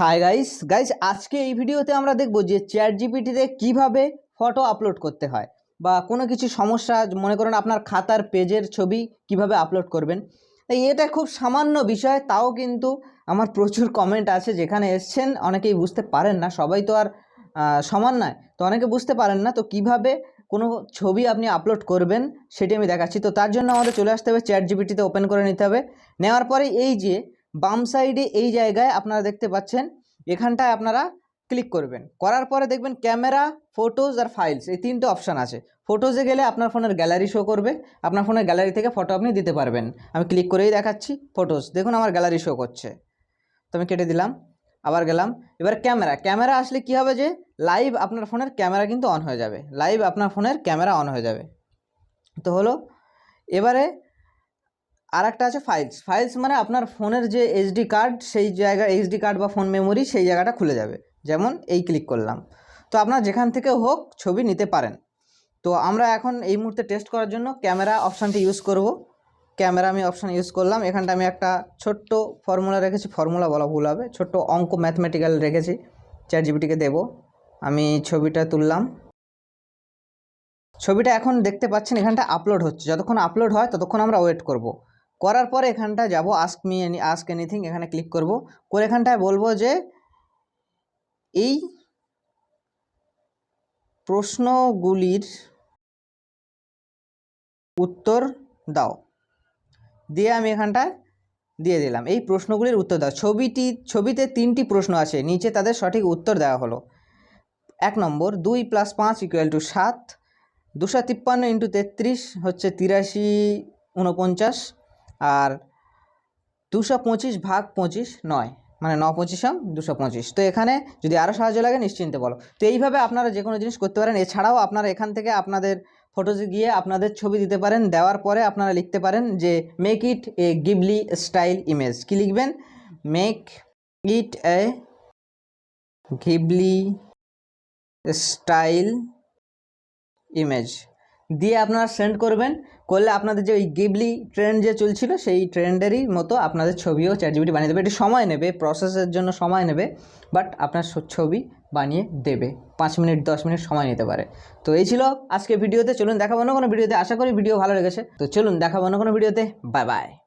Hi guys guys আজকে এই ভিডিওতে আমরা দেখব যে চ্যাট জিপিটিতে কীভাবে ফটো আপলোড করতে হয় বা কোনো কিছু সমস্যা, মনে করেন আপনার খাতার পেজের ছবি কীভাবে আপলোড করবেন। তাই এটা খুব সামান্য বিষয়, তাও কিন্তু আমার প্রচুর কমেন্ট আছে যেখানে এসছেন, অনেকেই বুঝতে পারেন না, সবাই তো আর সমান নয়, তো অনেকে বুঝতে পারেন না, তো কীভাবে কোনো ছবি আপনি আপলোড করবেন সেটি আমি দেখাচ্ছি। তো তার জন্য আমাদের চলে আসতে হবে চ্যাট জিপিটিতে ওপেন করে নিতে হবে। নেওয়ার পরে এই যে বাম সাইডে এই জায়গায় আপনারা দেখতে পাচ্ছেন, এখানটায় আপনারা ক্লিক করবেন। করার পরে দেখবেন ক্যামেরা, ফটোজ আর ফাইলস, এই তিনটে অপশান আছে। ফটোজে গেলে আপনার ফোনের গ্যালারি শো করবে, আপনার ফোনের গ্যালারি থেকে ফটো আপনি দিতে পারবেন। আমি ক্লিক করেই দেখাচ্ছি, ফটোজ। দেখুন আমার গ্যালারি শো করছে। তো আমি কেটে দিলাম, আবার গেলাম। এবার ক্যামেরা। ক্যামেরা আসলে কি হবে যে, লাইভ আপনার ফোনের ক্যামেরা কিন্তু অন হয়ে যাবে। লাইভ আপনার ফোনের ক্যামেরা অন হয়ে যাবে। তো হলো, এবারে আর একটা আছে ফাইলস ফাইলস মানে আপনার ফোনের যে এইচডি কার্ড সেই জায়গা এইচডি কার্ড বা ফোন মেমোরি সেই জায়গাটা খুলে যাবে। যেমন এই ক্লিক করলাম। তো আপনার যেখান থেকে হোক ছবি নিতে পারেন। তো আমরা এখন এই মুহূর্তে টেস্ট করার জন্য ক্যামেরা অপশানটি ইউজ করব। ক্যামেরা আমি অপশান ইউজ করলাম। এখানটা আমি একটা ছোট্ট ফর্মুলা রেখেছি। ফর্মুলা বলা ভুল হবে। ছোট্ট অঙ্ক ম্যাথমেটিক্যাল রেখেছি। চ্যাট জিবিটিকে দেবো। আমি ছবিটা তুললাম। ছবিটা এখন দেখতে পাচ্ছেন এখানটা আপলোড হচ্ছে। যতক্ষণ আপলোড হয় ততক্ষণ আমরা ওয়েট করব। করার পরে এখানটা যাব ask me any ask anything এখানে ক্লিক করব। করে এখানটায় বলব যে, এই প্রশ্নগুলির উত্তর দাও। দিয়ে আমি এখানটায় দিয়ে দিলাম। এই প্রশ্নগুলির উত্তর দাও। ছবিটি, ছবিতে তিনটি প্রশ্ন আছে। নিচে তাদের সঠিক উত্তর দেওয়া হলো। এক নম্বর, দুই প্লাস পাঁচ ইকুয়াল টু সাত। দুশো তিপ্পান্ন ইন্টু তেত্রিশ হচ্ছে তিরাশি উনপঞ্চাশ আর দুশো পঁচিশ ভাগ পঁচিশ নয় মানে ন পঁচিশ পঁচিশম দুশো পঁচিশ। তো এখানে যদি আরও সাহায্য লাগে, নিশ্চিন্তে বলো। তো এইভাবে আপনারা যে কোনো জিনিস করতে পারেন। এছাড়াও আপনারা এখান থেকে আপনাদের ফটোজে গিয়ে আপনাদের ছবি দিতে পারেন। দেওয়ার পরে আপনারা লিখতে পারেন যে make it a Ghibli style image কী লিখবেন? Make it a Ghibli style image দিয়ে আপনারা সেন্ড করবেন। করলে আপনাদের যে ওই গিবলি ট্রেন্ড যে চলছিল, সেই ট্রেন্ডেরই মতো আপনাদের ছবিও চ্যাট জিবিটি বানিয়ে দেবে। এটি সময় নেবে প্রসেসের জন্য সময় নেবে বাট আপনার ছবি বানিয়ে দেবে। পাঁচ মিনিট, দশ মিনিট সময় নিতে পারে। তো এই ছিল আজকে ভিডিওতে। চলুন দেখাবো না কোনো ভিডিওতে। আশা করি ভিডিও ভালো লেগেছে। তো চলুন দেখাবো না কোনো ভিডিওতে। Bye bye